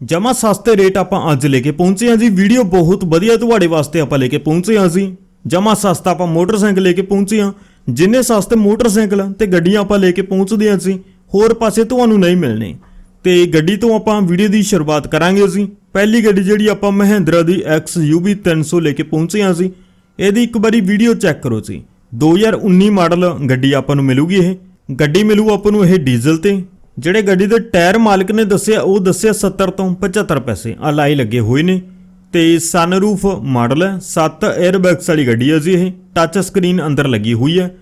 ਜਮਾ ਸਸਤੇ ਰੇਟ ਆਪਾਂ ਅੱਜ ਲੈ ਕੇ ਪਹੁੰਚੇ ਹਾਂ ਜੀ। ਵੀਡੀਓ ਬਹੁਤ ਵਧੀਆ ਤੁਹਾਡੇ ਵਾਸਤੇ ਆਪਾਂ ਲੈ ਕੇ ਪਹੁੰਚੇ ਹਾਂ ਜੀ। ਜਮਾ ਸਸਤਾ ਆਪਾਂ ਮੋਟਰਸਾਈਕਲ ਲੈ ਕੇ ਪਹੁੰਚੇ ਹਾਂ। ਜਿੰਨੇ ਸਸਤੇ ਮੋਟਰਸਾਈਕਲ ਤੇ ਗੱਡੀਆਂ ਆਪਾਂ ਲੈ ਕੇ ਪਹੁੰਚਦੇ ਹਾਂ ਜੀ, ਹੋਰ ਪਾਸੇ ਤੁਹਾਨੂੰ ਨਹੀਂ ਮਿਲਣੇ। ਤੇ ਗੱਡੀ ਤੋਂ ਆਪਾਂ ਵੀਡੀਓ ਦੀ ਸ਼ੁਰੂਆਤ ਕਰਾਂਗੇ ਜੀ। ਪਹਿਲੀ ਗੱਡੀ ਜਿਹੜੀ ਆਪਾਂ ਮਹਿੰਦਰਾ ਦੀ ਐਕਸ XUV 300 ਲੈ ਕੇ ਪਹੁੰਚੇ ਹਾਂ ਜੀ। ਇਹਦੀ ਇੱਕ ਵਾਰੀ ਵੀਡੀਓ ਚੈੱਕ ਕਰੋ ਜੀ। 2019 ਮਾਡਲ ਗੱਡੀ ਆਪਾਂ ਨੂੰ ਮਿਲੂਗੀ ਇਹ। ਗੱਡੀ ਮਿਲੂ ਆਪਾਂ ਨੂੰ ਇਹ ਡੀਜ਼ਲ ਤੇ। ਜਿਹੜੇ ਗੱਡੀ ਦੇ ਟਾਇਰ ਮਾਲਕ ਨੇ ਦੱਸਿਆ, ਉਹ ਦੱਸਿਆ 70 ਤੋਂ 75 ਪੈਸੇ। ਅਲਾਈ ਲੱਗੇ ਹੋਏ ਨੇ। ਤੇ ਸਨਰੂਫ ਮਾਡਲ ਹੈ। 7 에ਅਰਬੈਗਸ ਵਾਲੀ ਗੱਡੀ ਹੈ ਜੀ ਇਹ। ਟੱਚ ਸਕਰੀਨ ਅੰਦਰ ਲੱਗੀ ਹੋਈ ਹੈ।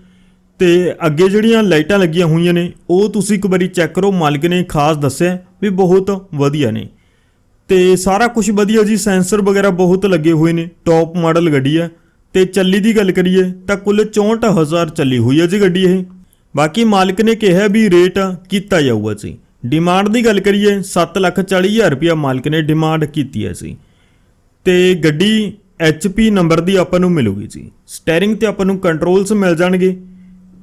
ਤੇ ਅੱਗੇ ਜਿਹੜੀਆਂ ਲਾਈਟਾਂ ਲੱਗੀਆਂ ਹੋਈਆਂ ਨੇ, ਉਹ ਤੁਸੀਂ ਇੱਕ ਵਾਰੀ ਚੈੱਕ ਕਰੋ। ਮਾਲਕ ਨੇ ਖਾਸ ਦੱਸਿਆ ਵੀ ਬਹੁਤ ਵਧੀਆ ਨੇ। ਤੇ ਸਾਰਾ ਕੁਝ ਵਧੀਆ ਜੀ। ਸੈਂਸਰ ਵਗੈਰਾ ਬਹੁਤ ਲੱਗੇ ਹੋਏ ਨੇ। ਟੌਪ ਮਾਡਲ ਗੱਡੀ ਹੈ। ਤੇ ਚੱਲੀ ਦੀ ਗੱਲ ਕਰੀਏ ਤਾਂ ਕੁੱਲ 64000 ਚੱਲੀ ਹੋਈ ਹੈ ਜੀ ਗੱਡੀ ਇਹ। ਬਾਕੀ ਮਾਲਕ ਨੇ ਕਿਹਾ ਵੀ ਰੇਟ ਕੀਤਾ ਜਾਊਗਾ ਜੀ ਡਿਮਾਂਡ ਦੀ ਗੱਲ ਕਰੀਏ 740000 ਰੁਪਇਆ ਮਾਲਕ ਨੇ ਡਿਮਾਂਡ ਕੀਤੀ ਹੈ ਜੀ ਤੇ ਗੱਡੀ HP ਨੰਬਰ ਦੀ ਆਪਾਂ ਨੂੰ ਮਿਲੂਗੀ ਜੀ ਸਟੀਅਰਿੰਗ ਤੇ ਆਪਾਂ ਨੂੰ ਕੰਟਰੋਲਸ ਮਿਲ ਜਾਣਗੇ।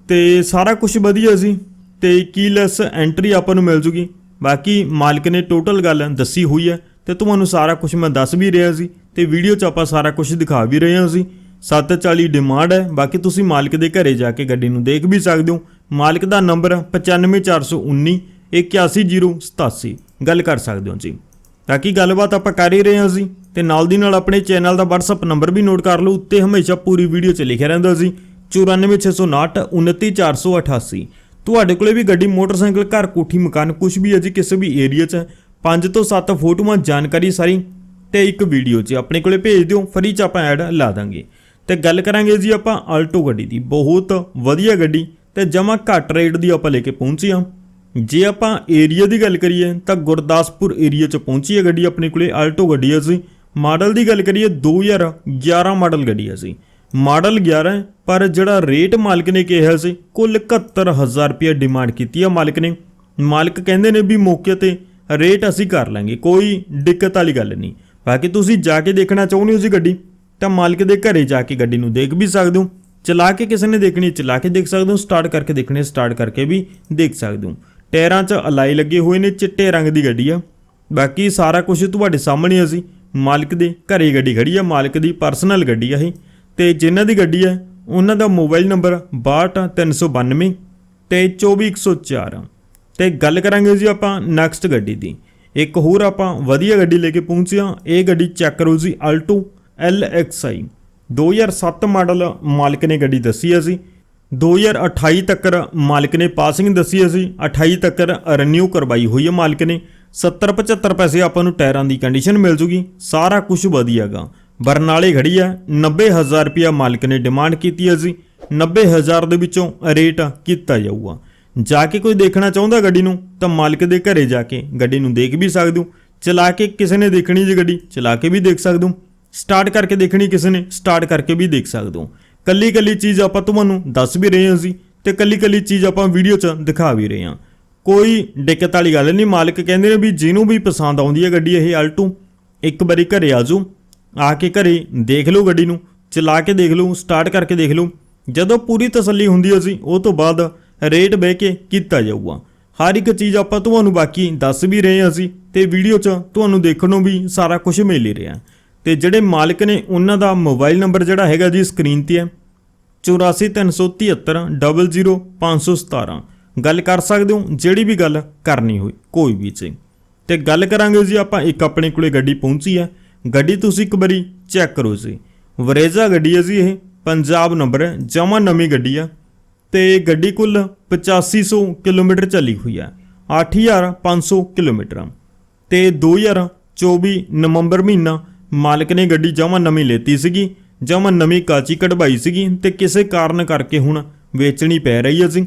ਤੇ ਸਾਰਾ ਕੁਝ ਵਧੀਆ ਜੀ ਤੇ ਕੀਲੈਸ ਐਂਟਰੀ ਆਪਾਂ ਨੂੰ ਮਿਲ ਜੂਗੀ। ਬਾਕੀ ਮਾਲਕ ਨੇ ਟੋਟਲ ਗੱਲ ਦੱਸੀ ਹੋਈ ਹੈ ਤੇ ਤੁਹਾਨੂੰ ਸਾਰਾ ਕੁਝ ਮੈਂ ਦੱਸ ਵੀ ਰਿਹਾ ਸੀ ਤੇ ਵੀਡੀਓ 'ਚ ਆਪਾਂ ਸਾਰਾ ਕੁਝ ਦਿਖਾ ਵੀ ਰਹੇ ਹਾਂ ਸੀ। 740 ਡਿਮਾਂਡ ਹੈ। ਬਾਕੀ ਤੁਸੀਂ ਮਾਲਕ ਦੇ ਘਰੇ ਜਾ ਕੇ ਗੱਡੀ ਨੂੰ ਦੇਖ ਵੀ ਸਕਦੇ ਹੋ ਮਾਲਕ ਦਾ ਨੰਬਰ 95419 81087 ਗੱਲ ਕਰ ਸਕਦੇ ਹੋ ਜੀ। ਤਾਂ ਕਿ ਗੱਲਬਾਤ ਆਪਾਂ ਕਰ ਹੀ ਰਹੇ ਹਾਂ ਜੀ? ਤੇ ਨਾਲ ਦੀ ਨਾਲ ਆਪਣੇ ਚੈਨਲ ਦਾ WhatsApp ਨੰਬਰ ਵੀ ਨੋਟ ਕਰ ਲਓ, ਉੱਤੇ ਹਮੇਸ਼ਾ ਪੂਰੀ ਵੀਡੀਓ 'ਚ ਲਿਖਿਆ ਰਹਿੰਦਾ ਜੀ। 94659 29488 ਤੁਹਾਡੇ ਕੋਲੇ ਵੀ ਗੱਡੀ, ਮੋਟਰਸਾਈਕਲ, ਘਰ, ਕੋਠੀ, ਮਕਾਨ ਕੁਝ ਵੀ ਹੈ ਜੀ, ਕਿਸੇ ਵੀ ਏਰੀਆ 'ਚ। 5 ਤੋਂ 7 ਫੋਟੋਆਂ, ਜਾਣਕਾਰੀ ਸਾਰੀ ਤੇ ਇੱਕ ਵੀਡੀਓ 'ਚ ਆਪਣੇ ਕੋਲੇ ਭੇਜ ਦਿਓ, ਫਰੀ 'ਚ ਆਪਾਂ ਐਡ ਲਾ ਦਾਂਗੇ। ਤੇ ਗੱਲ ਕਰਾਂਗੇ ਜੀ ਆਪਾਂ ਆਲਟੋ ਗੱਡੀ ਦੀ। ਬਹੁਤ ਵਧੀਆ ਗੱਡੀ। ਤੇ ਜਮਾ ਘੱਟ ਰੇਟ ਦੀ ਆਪਾਂ ਲੈ ਕੇ ਪਹੁੰਚੇ ਹਾਂ। ਜੇ ਆਪਾਂ ਏਰੀਆ ਦੀ ਗੱਲ ਕਰੀਏ, ਤਾਂ ਗੁਰਦਾਸਪੁਰ ਏਰੀਆ 'ਚ ਪਹੁੰਚੀ ਹੈ ਗੱਡੀ ਆਪਣੇ ਕੋਲੇ ਆਲਟੋ ਗੱਡੀ ਹੈ ਜੀ। ਮਾਡਲ ਦੀ ਗੱਲ ਕਰੀਏ 2011 ਮਾਡਲ ਗੱਡੀ ਹੈ ਜੀ। ਮਾਡਲ 11 ਪਰ ਜਿਹੜਾ ਰੇਟ ਮਾਲਕ ਨੇ ਕਿਹਾ ਸੀ, ਕੁੱਲ 71000 ਰੁਪਏ ਡਿਮਾਂਡ ਕੀਤੀ ਹੈ ਮਾਲਕ ਨੇ। ਮਾਲਕ ਕਹਿੰਦੇ ਨੇ ਵੀ ਮੌਕੇ ਤੇ ਰੇਟ ਅਸੀਂ ਕਰ ਲਾਂਗੇ, ਕੋਈ ਦਿੱਕਤ ਵਾਲੀ ਗੱਲ ਨਹੀਂ। ਬਾਕੀ ਤੁਸੀਂ ਜਾ ਕੇ ਦੇਖਣਾ ਚਾਹੁੰਦੇ ਹੋ ਜੀ ਗੱਡੀ, ਤਾਂ ਮਾਲਕ ਦੇ ਘਰੇ ਜਾ ਕੇ ਗੱਡੀ ਨੂੰ ਦੇਖ ਵੀ ਸਕਦੇ ਹੋ। ਚਲਾ ਕੇ ਕਿਸੇ ਨੇ ਦੇਖਣੀ ਚਲਾ ਕੇ ਦੇਖ ਸਕਦੇ ਹੋ ਸਟਾਰਟ ਕਰਕੇ ਦੇਖਣੀ ਸਟਾਰਟ ਕਰਕੇ ਵੀ ਦੇਖ ਸਕਦੇ ਹੋ। ਟਾਇਰਾਂ 'ਚ ਅਲਾਈ ਲੱਗੇ ਹੋਏ ਨੇ, ਚਿੱਟੇ ਰੰਗ ਦੀ ਗੱਡੀ ਆ। ਬਾਕੀ ਸਾਰਾ ਕੁਝ ਤੁਹਾਡੇ ਸਾਹਮਣੇ ਆ ਸੀ ਮਾਲਕ ਦੇ ਘਰੇ ਗੱਡੀ ਖੜੀ ਆ, ਮਾਲਕ ਦੀ ਪਰਸਨਲ ਗੱਡੀ ਆ ਇਹ। ਤੇ ਜਿਨ੍ਹਾਂ ਦੀ ਗੱਡੀ ਆ, ਉਹਨਾਂ ਦਾ ਮੋਬਾਈਲ ਨੰਬਰ 62392 ਤੇ 24104 ਤੇ ਗੱਲ ਕਰਾਂਗੇ ਜੀ ਆਪਾਂ ਨੈਕਸਟ ਗੱਡੀ ਦੀ। ਇੱਕ ਹੋਰ ਆਪਾਂ ਵਧੀਆ ਗੱਡੀ ਲੈ ਕੇ ਪਹੁੰਚੇ ਹਾਂ। ਇਹ ਗੱਡੀ ਚੈੱਕ ਕਰੋ ਜੀ ਆਲਟੋ LXI 2007 ਮਾਡਲ ਮਾਲਕ ਨੇ ਗੱਡੀ ਦੱਸੀ ਹੈ ਸੀ 2028 ਤੱਕ ਮਾਲਕ ਨੇ ਪਾਸਿੰਗ ਦੱਸੀ ਅਸੀਂ ਸੀ 28 ਤੱਕ ਰੀਨਿਊ ਕਰਵਾਈ ਹੋਈ ਹੈ ਮਾਲਕ ਨੇ। 70 75 ਪੈਸੇ ਆਪਾਂ ਨੂੰ ਟਾਇਰਾਂ ਦੀ ਕੰਡੀਸ਼ਨ ਮਿਲ ਜੂਗੀ। ਸਾਰਾ ਕੁਝ ਵਧੀਆਗਾ। ਬਰਨਾਲੇ ਖੜੀ ਹੈ। 90000 ਰੁਪਇਆ ਮਾਲਕ ਨੇ ਡਿਮਾਂਡ ਕੀਤੀ ਹੈ ਜੀ। 90000 ਦੇ ਵਿੱਚੋਂ ਰੇਟ ਕੀਤਾ ਜਾਊਗਾ। ਜਾ ਕੇ ਕੋਈ ਦੇਖਣਾ ਚਾਹੁੰਦਾ ਗੱਡੀ ਨੂੰ, ਤਾਂ ਮਾਲਕ ਦੇ ਘਰੇ ਜਾ ਕੇ ਗੱਡੀ ਨੂੰ ਦੇਖ ਵੀ ਸਕਦੇ ਹੋ। ਚਲਾ ਕੇ ਕਿਸੇ ਨੇ ਦੇਖਣੀ ਜੀ ਗੱਡੀ, ਚਲਾ ਕੇ ਵੀ ਦੇਖ ਸਕਦੇ ਹੋ। ਸਟਾਰਟ ਕਰਕੇ ਦੇਖਣੀ ਕਿਸੇ ਨੇ ਸਟਾਰਟ ਕਰਕੇ ਵੀ ਦੇਖ ਸਕਦੇ ਹੋ। ਕੱਲੀ ਕੱਲੀ ਚੀਜ਼ ਆਪਾਂ ਤੁਹਾਨੂੰ ਦੱਸ ਵੀ ਰਹੇ ਹਾਂ ਜੀ ਤੇ ਕੱਲੀ ਕੱਲੀ ਚੀਜ਼ ਆਪਾਂ ਵੀਡੀਓ 'ਚ ਦਿਖਾ ਵੀ ਰਹੇ ਹਾਂ। ਕੋਈ ਦਿੱਕਤ ਵਾਲੀ ਗੱਲ ਨਹੀਂ, ਮਾਲਕ ਕਹਿੰਦੇ ਨੇ ਵੀ ਜਿਹਨੂੰ ਵੀ ਪਸੰਦ ਆਉਂਦੀ ਹੈ ਗੱਡੀ, ਇਹ ਆਲਟੂ ਇੱਕ ਵਾਰੀ ਘਰੇ ਆ ਜਾਓ, ਆ ਕੇ ਘਰੇ ਦੇਖ ਲਓ ਗੱਡੀ ਨੂੰ, ਚਲਾ ਕੇ ਦੇਖ ਲਓ ਸਟਾਰਟ ਕਰਕੇ ਦੇਖ ਲਓ। ਜਦੋਂ ਪੂਰੀ ਤਸੱਲੀ ਹੁੰਦੀ ਹੈ ਜੀ, ਉਹ ਤੋਂ ਬਾਅਦ ਰੇਟ ਬਹਿ ਕੇ ਕੀਤਾ ਜਾਊਗਾ। ਹਰ ਇੱਕ ਚੀਜ਼ ਆਪਾਂ ਤੁਹਾਨੂੰ ਬਾਕੀ ਦੱਸ ਵੀ ਰਹੇ ਹਾਂ ਅਸੀਂ ਤੇ ਵੀਡੀਓ 'ਚ ਤੁਹਾਨੂੰ ਦੇਖਣ ਨੂੰ ਵੀ ਸਾਰਾ ਕੁਝ ਮਿਲ ਹੀ ਰਿਹਾ। ਤੇ ਜਿਹੜੇ ਮਾਲਕ ਨੇ ਉਹਨਾਂ ਦਾ ਮੋਬਾਈਲ ਨੰਬਰ ਜਿਹੜਾ ਹੈਗਾ ਜੀ ਸਕਰੀਨ ਤੇ ਹੈ। 8437300517 ਗੱਲ ਕਰ ਸਕਦੇ ਹੋ, ਜਿਹੜੀ ਵੀ ਗੱਲ ਕਰਨੀ ਹੋਈ, ਕੋਈ ਵੀ ਚੀਜ਼ ਤੇ ਗੱਲ ਕਰਾਂਗੇ ਜੀ ਆਪਾਂ, ਇੱਕ ਆਪਣੇ ਕੋਲੇ ਗੱਡੀ ਪਹੁੰਚੀ ਹੈ। ਗੱਡੀ ਤੁਸੀਂ ਇੱਕ ਵਾਰੀ ਚੈੱਕ ਕਰੋ ਜੀ। ਵਰੇਜ਼ਾ ਗੱਡੀ ਹੈ ਜੀ ਇਹ, ਪੰਜਾਬ ਨੰਬਰ ਹੈ, ਜਮਾ ਨਵੀਂ ਗੱਡੀ ਆ। ਤੇ ਗੱਡੀ ਕੁੱਲ 8500 ਕਿਲੋਮੀਟਰ ਚੱਲੀ ਹੋਈ ਹੈ 8500 ਕਿਲੋਮੀਟਰ। ਤੇ 2024 ਨਵੰਬਰ ਮਹੀਨਾ ਮਾਲਕ ਨੇ ਗੱਡੀ ਜਮਾ ਨਵੀਂ ਲੇਤੀ ਸੀਗੀ, ਜਮਾ ਨਵੀਂ ਕਾਚੀ ਕਢਵਾਈ ਸੀਗੀ ਤੇ ਕਿਸੇ ਕਾਰਨ ਕਰਕੇ ਹੁਣ ਵੇਚਣੀ ਪੈ ਰਹੀ ਹੈ ਜੀ।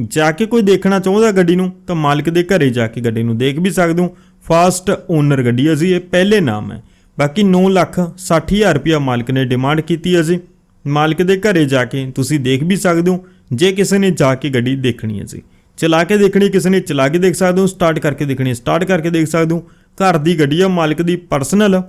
ਜਾ ਕੇ ਕੋਈ ਦੇਖਣਾ ਚਾਹੁੰਦਾ ਗੱਡੀ ਨੂੰ, ਤਾਂ ਮਾਲਕ ਦੇ ਘਰੇ ਜਾ ਕੇ ਗੱਡੀ ਨੂੰ ਦੇਖ ਵੀ ਸਕਦੇ ਹੋ। ਫਾਸਟ ਓਨਰ ਗੱਡੀ ਹੈ ਜੀ, ਇਹ ਪਹਿਲੇ ਨਾਮ ਹੈ। ਬਾਕੀ 9 ਲੱਖ 60000 ਰੁਪਇਆ ਮਾਲਕ ਨੇ ਡਿਮਾਂਡ ਕੀਤੀ ਹੈ ਜੀ। ਮਾਲਕ ਦੇ ਘਰੇ ਜਾ ਕੇ ਤੁਸੀਂ ਦੇਖ ਵੀ ਸਕਦੇ ਹੋ, ਜੇ ਕਿਸੇ ਨੇ ਜਾ ਕੇ ਗੱਡੀ ਦੇਖਣੀ ਹੈ ਜੀ। ਚਲਾ ਕੇ ਦੇਖਣੀ, ਕਿਸੇ ਨੇ ਚਲਾ ਕੇ ਦੇਖ ਸਕਦੇ ਹੋ ਸਟਾਰਟ ਕਰਕੇ ਦੇਖਣੀ ਸਟਾਰਟ ਕਰਕੇ ਦੇਖ ਸਕਦੇ ਹੋ। ਘਰ ਦੀ ਗੱਡੀ ਆ ਮਾਲਕ ਦੀ ਪਰਸਨਲ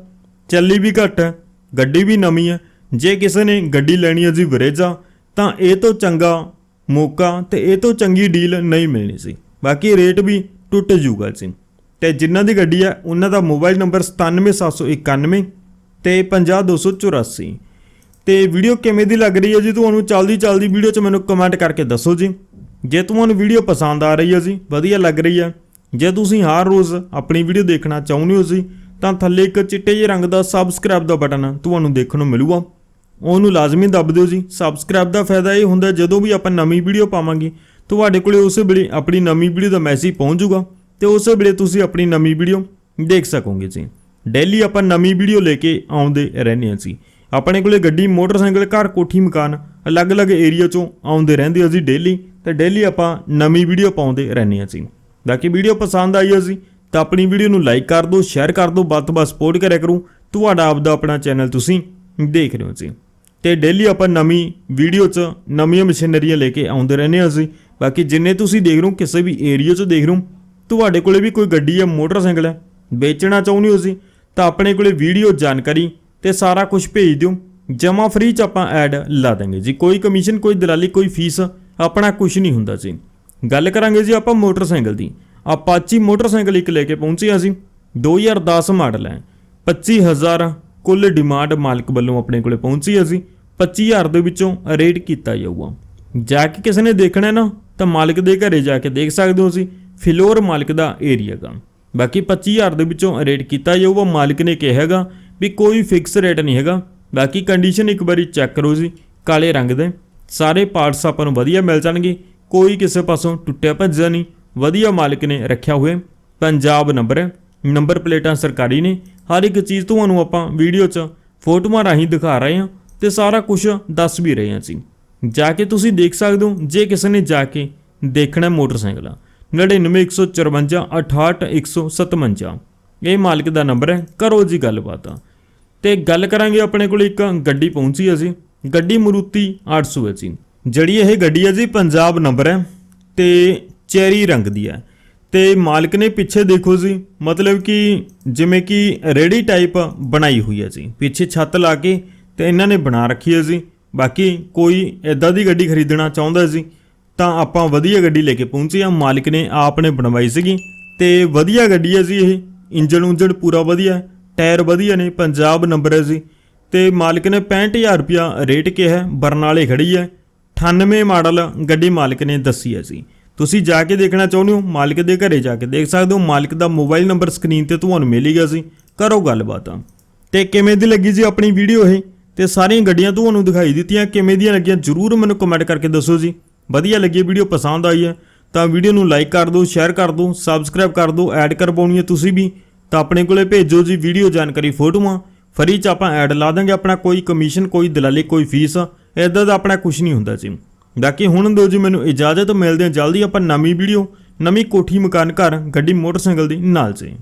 ਚੱਲੀ ਵੀ ਘੱਟ ਹੈ, ਗੱਡੀ ਵੀ ਨਵੀਂ ਹੈ। ਜੇ ਕਿਸੇ ਨੇ ਗੱਡੀ ਲੈਣੀ ਹੈ ਜੀ ਵਰੇਜਾ, ਤਾਂ ਇਹ ਤੋਂ ਚੰਗਾ ਮੌਕਾ ਤੇ ਇਹ ਤੋਂ ਚੰਗੀ ਡੀਲ ਨਹੀਂ ਮਿਲਣੀ ਸੀ। ਬਾਕੀ ਰੇਟ ਵੀ ਟੁੱਟ ਜੂਗਾ ਜੀ। ਤੇ ਜਿਨ੍ਹਾਂ ਦੀ ਗੱਡੀ ਹੈ, ਉਹਨਾਂ ਦਾ ਮੋਬਾਈਲ ਨੰਬਰ 97791 ਤੇ 50284 ਤੇ ਵੀਡੀਓ ਕਿਵੇਂ ਦੀ ਲੱਗ ਰਹੀ ਹੈ ਜੀ ਤੁਹਾਨੂੰ ਚਲਦੀ ਚਲਦੀ ਵੀਡੀਓ 'ਚ ਮੈਨੂੰ ਕਮੈਂਟ ਕਰਕੇ ਦੱਸੋ ਜੀ। ਜੇ ਤੁਹਾਨੂੰ ਵੀਡੀਓ ਪਸੰਦ ਆ ਰਹੀ ਹੈ ਜੀ, ਵਧੀਆ ਲੱਗ ਰਹੀ ਹੈ। ਜੇ ਤੁਸੀਂ ਹਰ ਰੋਜ਼ ਆਪਣੀ ਵੀਡੀਓ ਦੇਖਣਾ ਚਾਹੁੰਦੇ ਹੋ ਜੀ ਤਾਂ ਥੱਲੇ ਇੱਕ ਚਿੱਟੇ ਜਿਹੇ ਰੰਗ ਦਾ ਸਬਸਕ੍ਰਾਈਬ ਦਾ ਬਟਨ ਤੁਹਾਨੂੰ ਦੇਖਣ ਨੂੰ ਮਿਲੂਗਾ। ਉਹਨੂੰ ਲਾਜ਼ਮੀ ਦੱਬ ਦਿਓ ਜੀ। ਸਬਸਕ੍ਰਾਈਬ ਦਾ ਫਾਇਦਾ ਇਹ ਹੁੰਦਾ, ਜਦੋਂ ਵੀ ਆਪਾਂ ਨਵੀਂ ਵੀਡੀਓ ਪਾਵਾਂਗੇ, ਤੁਹਾਡੇ ਕੋਲੇ ਉਸੇ ਵੇਲੇ ਆਪਣੀ ਨਵੀਂ ਵੀਡੀਓ ਦਾ ਮੈਸੇਜ ਪਹੁੰਚ ਜਾਊਗਾ ਤੇ ਉਸ ਵੇਲੇ ਤੁਸੀਂ ਆਪਣੀ ਨਵੀਂ ਵੀਡੀਓ ਦੇਖ ਸਕੋਗੇ ਜੀ। ਡੇਲੀ ਆਪਾਂ ਨਵੀਂ ਵੀਡੀਓ ਲੈ ਕੇ ਆਉਂਦੇ ਰਹਿੰਦੇ ਹਾਂ ਜੀ। ਆਪਣੇ ਕੋਲੇ ਗੱਡੀ, ਮੋਟਰਸਾਈਕਲ, ਘਰ, ਕੋਠੀ, ਮਕਾਨ ਅਲੱਗ-ਅਲੱਗ ਏਰੀਆ ਚੋਂ ਆਉਂਦੇ ਰਹਿੰਦੇ ਆ ਜੀ ਡੇਲੀ ਤੇ ਡੇਲੀ ਆਪਾਂ ਨਵੀਂ ਵੀਡੀਓ ਪਾਉਂਦੇ ਰਹਿੰਦੇ ਹਾਂ ਜੀ। ਬਾਕੀ ਵੀਡੀਓ ਪਸੰਦ ਆਈ ਹੈ ਜੀ ਤਾਂ ਆਪਣੀ ਵੀਡੀਓ ਨੂੰ ਲਾਈਕ ਕਰ ਦਿਓ ਸ਼ੇਅਰ ਕਰ ਦਿਓ, ਵੱਧ ਤੋਂ ਵੱਧ ਸਪੋਰਟ ਕਰਿਆ ਕਰੋ। ਤੁਹਾਡਾ ਆਪਦਾ ਆਪਣਾ ਚੈਨਲ ਤੁਸੀਂ ਦੇਖ ਰਹੇ ਹੋ ਜੀ। ਤੇ ਡੇਲੀ ਆਪਾਂ ਨਵੀਂ ਵੀਡੀਓ 'ਚ ਨਵੀਆਂ ਮਸ਼ੀਨਰੀਆਂ ਲੈ ਕੇ ਆਉਂਦੇ ਰਹਿੰਦੇ ਹਾਂ ਅਸੀਂ। ਬਾਕੀ ਜਿੰਨੇ ਤੁਸੀਂ ਦੇਖ ਰਹੇ ਹੋ, ਕਿਸੇ ਵੀ ਏਰੀਆ 'ਚ ਦੇਖ ਰਹੇ ਹੋ, ਤੁਹਾਡੇ ਕੋਲੇ ਵੀ ਕੋਈ ਗੱਡੀ ਹੈ ਮੋਟਰਸਾਈਕਲ ਹੈ, ਵੇਚਣਾ ਚਾਹੁੰਦੇ ਹੋ ਤੁਸੀਂ, ਤਾਂ ਆਪਣੇ ਕੋਲੇ ਵੀਡੀਓ ਜਾਣਕਾਰੀ ਤੇ ਸਾਰਾ ਕੁਝ ਭੇਜ ਦਿਓ। ਜਮਾ ਫ੍ਰੀ 'ਚ ਆਪਾਂ ਐਡ ਲਾ ਦਾਂਗੇ ਜੀ। ਕੋਈ ਕਮਿਸ਼ਨ ਕੋਈ ਦਲਾਲੀ, ਕੋਈ ਫੀਸ ਆਪਣਾ ਕੁਝ ਨਹੀਂ ਹੁੰਦਾ ਜੀ। ਗੱਲ ਕਰਾਂਗੇ ਜੀ ਆਪਾਂ ਮੋਟਰਸਾਈਕਲ ਦੀ। ਅਪਾਚੀ ਮੋਟਰਸਾਈਕਲ ਇੱਕ ਲੈ ਕੇ ਪਹੁੰਚੇ ਅਸੀਂ। 2010 ਮਾਡਲ ਹੈ। 25000 ਕੁੱਲ ਡਿਮਾਂਡ ਮਾਲਕ ਵੱਲੋਂ ਆਪਣੇ ਕੋਲੇ ਪਹੁੰਚੀ ਅਸੀਂ। 25000 ਦੇ ਵਿੱਚੋਂ ਰੇਟ ਕੀਤਾ ਜਾਊਗਾ। ਜਾ ਕੇ ਕਿਸੇ ਨੇ ਦੇਖਣਾ ਨਾ, ਤਾਂ ਮਾਲਕ ਦੇ ਘਰੇ ਜਾ ਕੇ ਦੇਖ ਸਕਦੇ ਹੋ ਤੁਸੀਂ ਫਿਲੋਰ ਮਾਲਕ ਦਾ ਏਰੀਆ ਗਾ। ਬਾਕੀ 25000 ਦੇ ਵਿੱਚੋਂ ਰੇਟ ਕੀਤਾ ਜਾਊਗਾ, ਮਾਲਕ ਨੇ ਕਿਹਾ ਹੈਗਾ ਵੀ ਕੋਈ ਫਿਕਸ ਰੇਟ ਨਹੀਂ ਹੈਗਾ। ਬਾਕੀ ਕੰਡੀਸ਼ਨ ਇੱਕ ਵਾਰੀ ਚੈੱਕ ਕਰੋ ਜੀ, ਕਾਲੇ ਰੰਗ ਦੇ। ਸਾਰੇ ਪਾਰਟਸ ਆਪਾਂ ਨੂੰ ਵਧੀਆ ਮਿਲ ਜਾਣਗੇ। ਕੋਈ ਕਿਸੇ ਪਾਸੋਂ ਟੁੱਟਿਆ ਭੱਜਿਆ ਨਹੀਂ। ਵਧੀਆ ਮਾਲਕ ਨੇ ਰੱਖਿਆ ਹੋਇਆ ਪੰਜਾਬ ਨੰਬਰ ਹੈ। ਨੰਬਰ ਪਲੇਟਾਂ ਸਰਕਾਰੀ ਨੇ। ਹਰ ਇੱਕ ਚੀਜ਼ ਤੁਹਾਨੂੰ ਆਪਾਂ ਵੀਡੀਓ 'ਚ ਫੋਟੋਆਂ ਰਾਹੀਂ ਦਿਖਾ ਰਹੇ ਹਾਂ ਤੇ ਸਾਰਾ ਕੁਝ ਦੱਸ ਵੀ ਰਹੇ ਹਾਂ ਜੀ ਜਾ ਕੇ ਤੁਸੀਂ ਦੇਖ ਸਕਦੇ ਹੋ, ਜੇ ਕਿਸੇ ਨੇ ਜਾ ਕੇ ਦੇਖਣਾ ਮੋਟਰਸਾਈਕਲ। 99154 68157 ਇਹ ਮਾਲਕ ਦਾ ਨੰਬਰ ਹੈ। ਕਰੋ ਜੀ ਗੱਲਬਾਤ। ਤੇ ਗੱਲ ਕਰਾਂਗੇ ਆਪਣੇ ਕੋਲ ਇੱਕ ਗੱਡੀ ਪਹੁੰਚੀ ਹੈ ਜੀ। ਗੱਡੀ ਮਰੂਤੀ 800 ਹੈ ਜੀ। ਜਿਹੜੀ ਇਹ ਗੱਡੀ ਹੈ ਜੀ, ਪੰਜਾਬ ਨੰਬਰ ਹੈ। ਤੇ ਚੈਰੀ ਰੰਗ ਦੀ ਹੈ। ਤੇ ਮਾਲਕ ਨੇ ਪਿੱਛੇ ਦੇਖੋ ਜੀ, ਮਤਲਬ ਕਿ ਜਿਵੇਂ ਕਿ ਰੇੜੀ ਟਾਈਪ ਬਣਾਈ ਹੋਈ ਹੈ ਜੀ। ਪਿੱਛੇ ਛੱਤ ਲਾ ਕੇ ਤੇ ਇਹਨਾਂ ਨੇ ਬਣਾ ਰੱਖੀ ਹੈ ਜੀ। ਬਾਕੀ ਕੋਈ ਐਦਾਂ ਦੀ ਗੱਡੀ ਖਰੀਦਣਾ ਚਾਹੁੰਦਾ ਜੀ, ਤਾਂ ਆਪਾਂ ਵਧੀਆ ਗੱਡੀ ਲੈ ਕੇ ਪਹੁੰਚੇ ਆ ਮਾਲਕ ਨੇ ਆਪ ਨੇ ਬਣਵਾਈ ਸੀਗੀ ਤੇ ਵਧੀਆ ਗੱਡੀ ਹੈ ਜੀ ਇਹ। ਇੰਜਣ ਉਂਜਨ ਪੂਰਾ ਵਧੀਆ ਟਾਇਰ ਵਧੀਆ ਨੇ, ਪੰਜਾਬ ਨੰਬਰ ਹੈ ਜੀ। ਤੇ ਮਾਲਕ ਨੇ 65000 ਰੁਪਿਆ ਰੇਟ ਕਿਹਾ ਬਰਨਾਲੇ ਖੜੀ ਹੈ। 98 ਮਾਡਲ ਗੱਡੀ ਮਾਲਕ ਨੇ ਦੱਸੀ ਹੈ ਜੀ। ਤੁਸੀਂ ਜਾ ਕੇ ਦੇਖਣਾ ਚਾਹੁੰਦੇ ਹੋ, ਮਾਲਕ ਦੇ ਘਰੇ ਜਾ ਕੇ ਦੇਖ ਸਕਦੇ ਹੋ, ਮਾਲਕ ਦਾ ਮੋਬਾਈਲ ਨੰਬਰ ਸਕਰੀਨ ਤੇ ਤੁਹਾਨੂੰ ਮਿਲ ਗਿਆ ਸੀ। ਕਰੋ ਗੱਲਬਾਤ ਤੇ। ਕਿਵੇਂ ਦੀ ਲੱਗੀ ਜੀ ਆਪਣੀ ਵੀਡੀਓ ਇਹ? ਤੇ ਸਾਰੀਆਂ ਗੱਡੀਆਂ ਤੁਹਾਨੂੰ ਦਿਖਾਈ ਦਿੱਤੀਆਂ, ਕਿਵੇਂ ਦੀਆਂ ਲੱਗੀਆਂ? ਜਰੂਰ ਮੈਨੂੰ ਕਮੈਂਟ ਕਰਕੇ ਦੱਸੋ ਜੀ। ਵਧੀਆ ਲੱਗੀ ਵੀਡੀਓ, ਪਸੰਦ ਆਈ ਹੈ, ਤਾਂ ਵੀਡੀਓ ਨੂੰ ਲਾਈਕ ਕਰ ਦਿਓ ਸ਼ੇਅਰ ਕਰ ਦਿਓ ਸਬਸਕ੍ਰਾਈਬ ਕਰ ਦਿਓ ਐਡ ਕਰਵਾਉਣੀ ਹੈ ਤੁਸੀਂ ਵੀ। ਤਾਂ ਆਪਣੇ ਕੋਲੇ ਭੇਜੋ ਜੀ ਵੀਡੀਓ ਜਾਣਕਾਰੀ ਫੋਟੋਆਂ। ਫਰੀ ਚ ਆਪਾਂ ਐਡ ਲਾ ਦਾਂਗੇ, ਆਪਣਾ ਕੋਈ ਕਮਿਸ਼ਨ ਕੋਈ ਦਲਾਲੀ, ਕੋਈ ਫੀਸ ਇਦਾਂ ਦਾ ਆਪਣਾ ਕੁਝ ਨਹੀਂ ਹੁੰਦਾ ਜੀ। ਬਾਕੀ ਹੁਣ ਦਿਓ ਜੀ ਮੈਨੂੰ ਇਜਾਜ਼ਤ, ਮਿਲਦੇ ਹਾਂ ਜਲਦੀ ਆਪਾਂ ਨਵੀਂ ਵੀਡੀਓ, ਨਵੀਂ ਕੋਠੀ ਮਕਾਨ ਘਰ, ਗੱਡੀ ਮੋਟਰਸਾਈਕਲ ਦੀ ਨਾਲ ਜੀ।